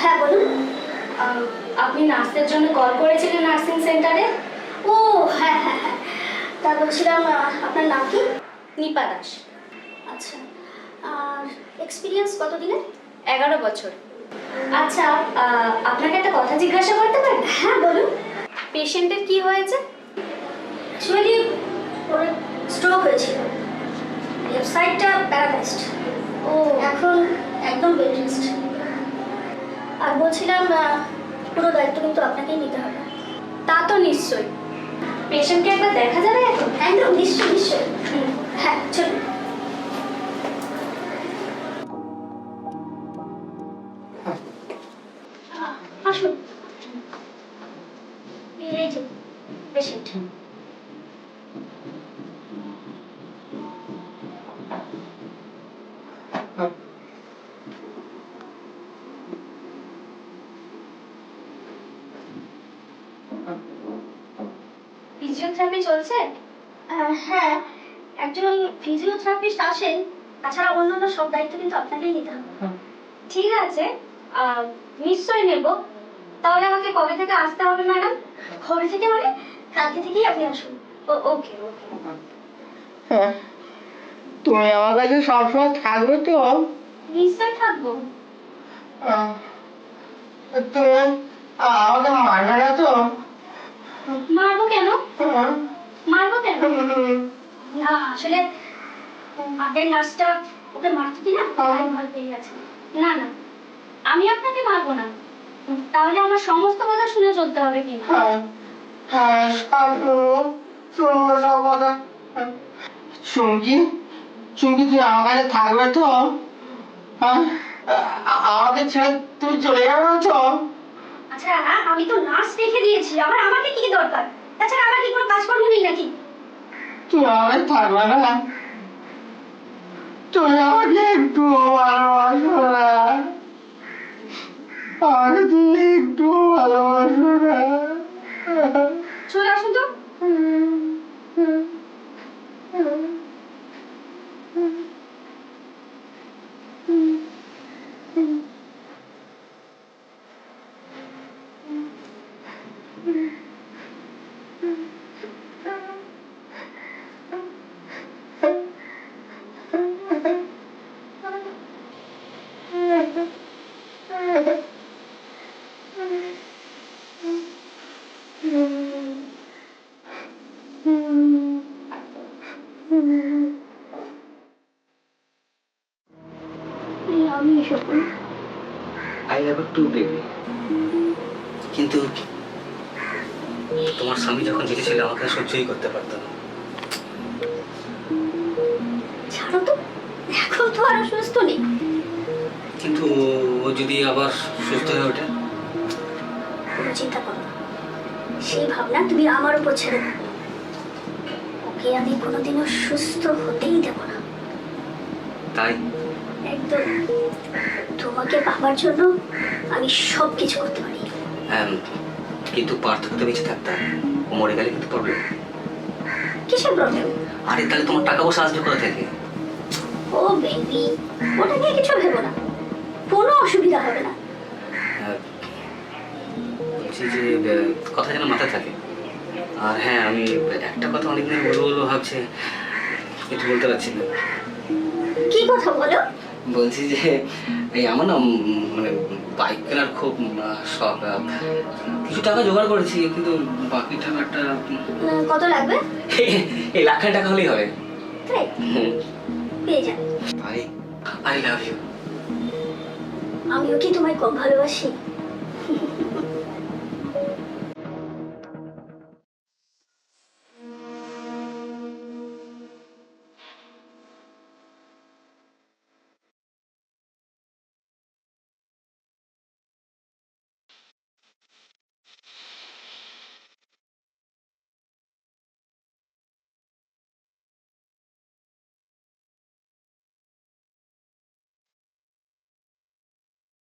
হ্যাঁ বলুন। আপনি নার্সের জন্য কল করেছিলেন নার্সিং সেন্টারে? ও হ্যাঁ হ্যাঁ হ্যাঁ। তা বলছিলাম আপনার নাম কি? নিপা দাস। আচ্ছা। আর এক্সপিরিয়েন্স কত দিনের এগারো বছর। আচ্ছা আপনাকে একটা কথা জিজ্ঞাসা করতে পারি? হ্যাঁ বলুন। পেশেন্টের কি হয়েছে? অ্যাকচুয়ালি ওর স্ট্রোক হয়েছিল। লেফট সাইডটা প্যারালাইজড ও। এখন একদম বেড রেস্ট আর বলছিলাম পুরো দায়িত্ব কিন্তু আপনাকেই নিতে হবে। তা তো নিশ্চয়ই। পেশেন্টকে একবার দেখা যাবে এখন? একদম নিশ্চয়ই নিশ্চয়ই। হ্যাঁ চলুন। আহ, আসুন। এই যে পেশেন্ট। ফিজিওথেরাপি চলছে হ্যাঁ একজন ফিজিওথেরাপিস্ট আসেন তাছাড়া অন্যান্য সব দায়িত্ব কিন্তু আপনাকেই নিতে হবে। ঠিক আছে আহ, নিশ্চয়ই নেব। তাহলে আমাকে কবে থেকে আসতে হবে ম্যাডাম? কবে থেকে মানে? কালকে থেকেই আপনি আসুন। ও ওকে ওকে। হ্যাঁ। তুমি আমার কাছে সবসময় থাকবে তো? নিশ্চয়ই থাকব। আহ, তুমি আমাকে মারবে না তো? মারবো কেন? হ্যাঁ। মারবো কেন? না আসলে আগের নার্সটা ওকে মারতো কি না তাই ভয় পেয়ে গেছে। না না আমি আপনাকে মারবো না। তাহলে আমার সমস্ত কথা শুনে চলতে হবে কি? হ্যাঁ হ্যাঁ শুনব শুনব সব কথা। চুমকি চুমকি তুই আমার কাছে থাকবে তো? হ্যাঁ আ- আমাকে ছেড়ে তুই চলে যাবে তো আচ্ছা আমি তো নার্স রেখে দিয়েছি আবার আমাকে কি দরকার? তাছাড়া আমার কি কোনো কাজকর্ম নেই নাকি? তুই আমার থাকবে না। তুই আমাকে একটু ভালোবাসো না। আমাকে তুই একটু ভালোবাসো আই হ্যাভ টু বেবি কিন্তু তোমার স্বামী যখন বেঁচে ছিল আমাকে সহ্যই করতে পারতো না। ছাড়ো তো এখন তো আর সুস্থ নেই। কিন্তু ও যদি আবার সুস্থ হয়ে ওঠে? কোনো চিন্তা করো না। সেই ভাবনা তুমি আমার উপর ছেড়ে দাও। ওকে আমি কোনোদিনও সুস্থ হতেই দেব না। তাই? একদম। তোমাকে পাবার জন্য আমি সব কিছু করতে পারি। হ্যাঁ, কিন্তু পার্থক্য তো বেঁচে থাকতে। ও মরে গেলে কিন্তু প্রবলেম কিসের প্রবলেম আরে তাহলে তোমার টাকা পয়সা আসবে কোথা থেকে? ও বেবি ওটা নিয়ে কিছু ভেবো না। কোনো অসুবিধা হবে না। হ্যাঁ, বলছি যে কথা যেন মাথায় থাকে। আর হ্যাঁ আমি একটা কথা অনেকদিন বলব বলব ভাবছি কিন্তু বলতে পারছি না। কি কথা বলো? বলছি যে এই আমার না মানে বাইক কেনার খুব শখ কিছু টাকা জোগাড় করেছি কিন্তু বাকি টাকাটা কত লাগবে? এই লাখ টাকা হলেই হবে। আই লাভ ইউ আমিও কি তোমায় কম ভালোবাসি?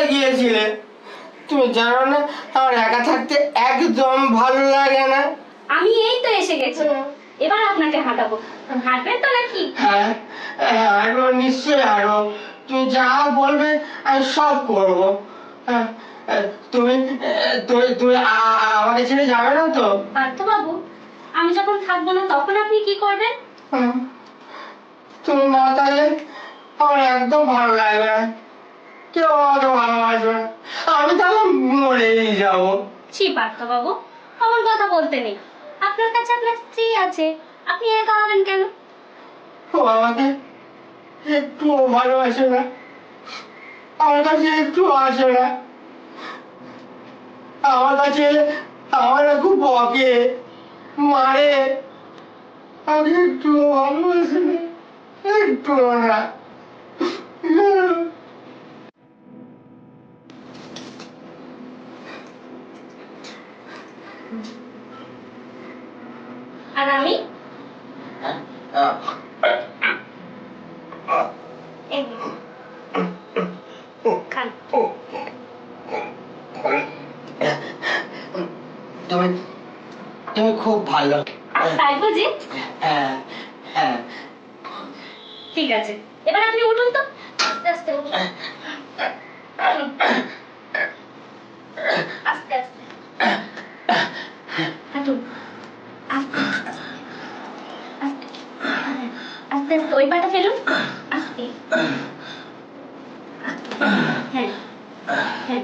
কোথায় গিয়েছিলে? তুমি জানো না আমার একা থাকতে একদম ভালো লাগে না। আমি এই তো এসে গেছি। এবার আপনাকে হাঁটাবো। হাঁটবেন তো নাকি? হ্যাঁ হ্যাঁ, হারবো নিশ্চয়ই হারবো তুমি যা বলবে আমি সব করব। হ্যাঁ, হ্যাঁ, তুমি তুমি তুমি আমাকে ছেড়ে যাবে না তো? পার্থবাবু আমি যখন থাকব না তখন আপনি কি করবেন। তুমি না তাহলে আমার একদম ভালো লাগবে না। কেউ আমাকে ভালোবাসবে না। আমি তাহলে মরেই যাব। ছি পার্থবাবু আমার কথা বলতে নেই। আপনার কাছে আপনার স্ত্রী আছে। আপনি একা হবেন কেন? ও আমাকে একটুও ভালোবাসে না। আমার কাছে একটু আসে না। আমার কাছে আমার খুব বকে। মারে। আমাকে একটু ভালোবাসে না। একটু না। আর আমি? তুমি খুব ভালো। তাই বুঝি হ্যাঁ হ্যাঁ। ঠিক আছে। এবার আপনি উঠুন তো। আস্তে আস্তে উঠুন হুম। আস্তে আস্তে হাঁটুন আস্তে আস্তে আস্তে আস্তে ওই পাটা ফেলুন। হ্যাঁ হ্যাঁ।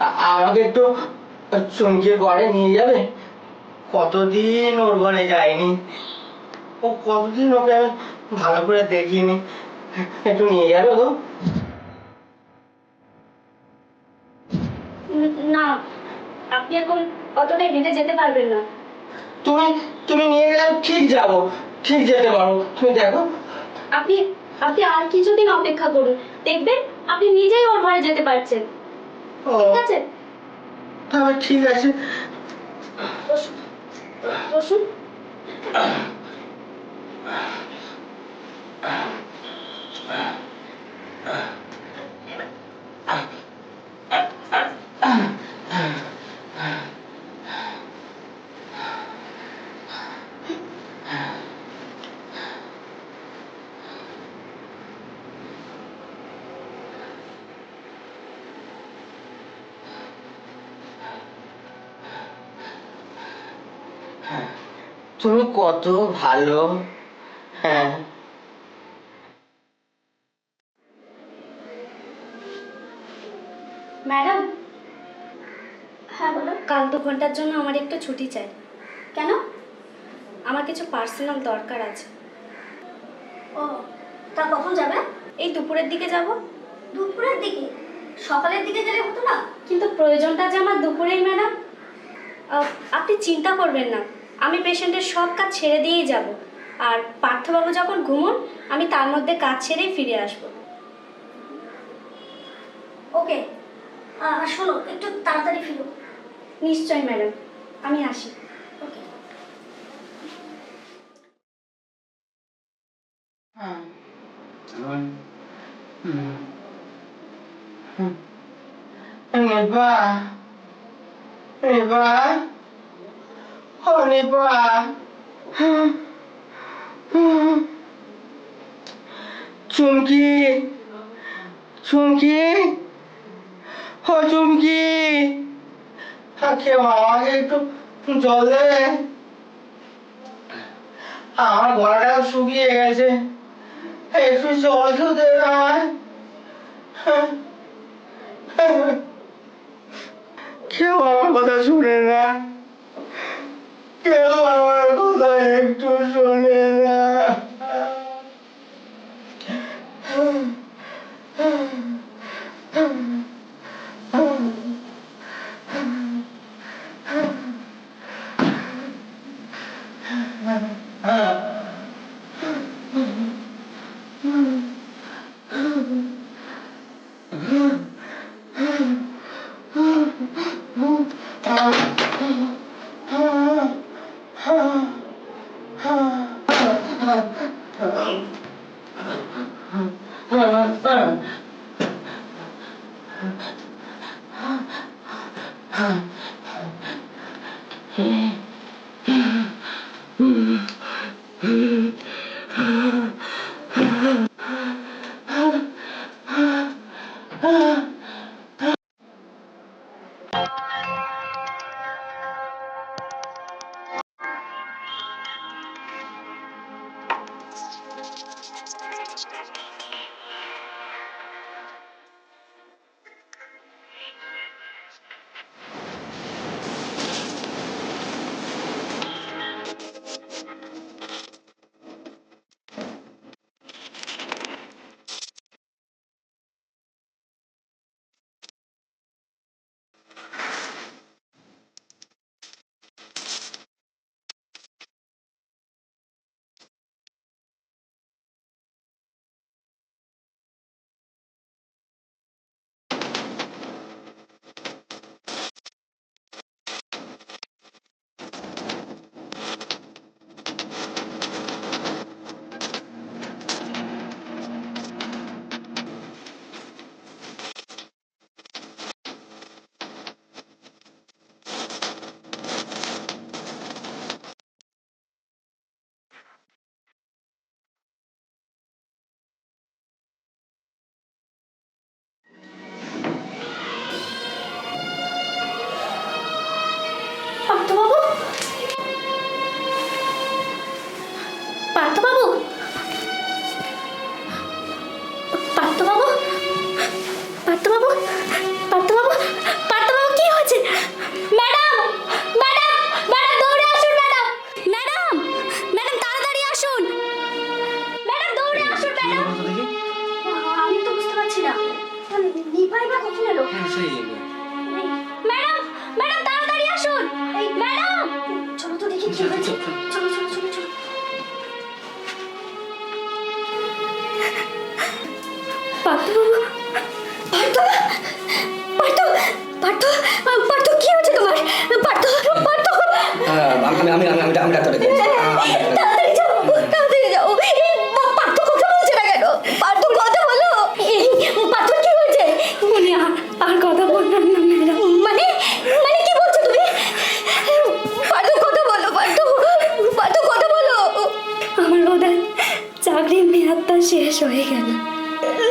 আমাকে একটু চুমকির ঘরে নিয়ে যাবে? কতদিন ওর ঘরে যায়নি? ও কতদিন ওকে আমি ভালো করে দেখিনি। একটু নিয়ে যাবে গো। না আপনি এখন অতটাই হেঁটে যেতে পারবেন না। তুমি তুমি নিয়ে গেলে ঠিক যাব। ঠিক যেতে পারব তুমি দেখো। আপনি আপনি আর কিছুদিন অপেক্ষা করুন দেখবেন আপনি নিজেই ওর ঘরে যেতে পারছেন। ঠিক আছে? তবে ঠিক আছে। বসুন বসুন। তুমি কত ভালো। হ্যাঁ। ম্যাডাম হ্যাঁ বলো কাল দু ঘণ্টার জন্য আমার একটু ছুটি চাই। কেন? আমার কিছু পার্সোনাল দরকার আছে। ও তা কখন যাবে? এই দুপুরের দিকে যাব। দুপুরের দিকে? সকালের দিকে গেলে হতো না? কিন্তু প্রয়োজনটা যে আমার দুপুরেই ম্যাডাম আপনি চিন্তা করবেন না। আমি পেশেন্টের সব কাজ ছেড়ে দিয়েই যাব। আর পার্থবাবু যখন ঘুমন আমি তার মধ্যে কাজ ছেড়েই ফিরে আসব। ওকে শোনো একটু তাড়াতাড়ি ফিরো। নিশ্চয় ম্যাডাম। আমি আসি। ওকে। নিপা নিপা ও নিপা চুমকি। চুমকি। ও চুমকি। কেউ আমাকে একটু জল দেবে আমার গলাটাও শুকিয়ে গেছে। একটু জল তো দেবে আমায় কেউ আমার কথা শুনে না। কেউ আমার কথা একটু শুনে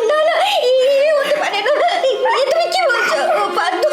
না না এ হতে পারে না। ইয়ে তুমি কি বলছো? পার্থ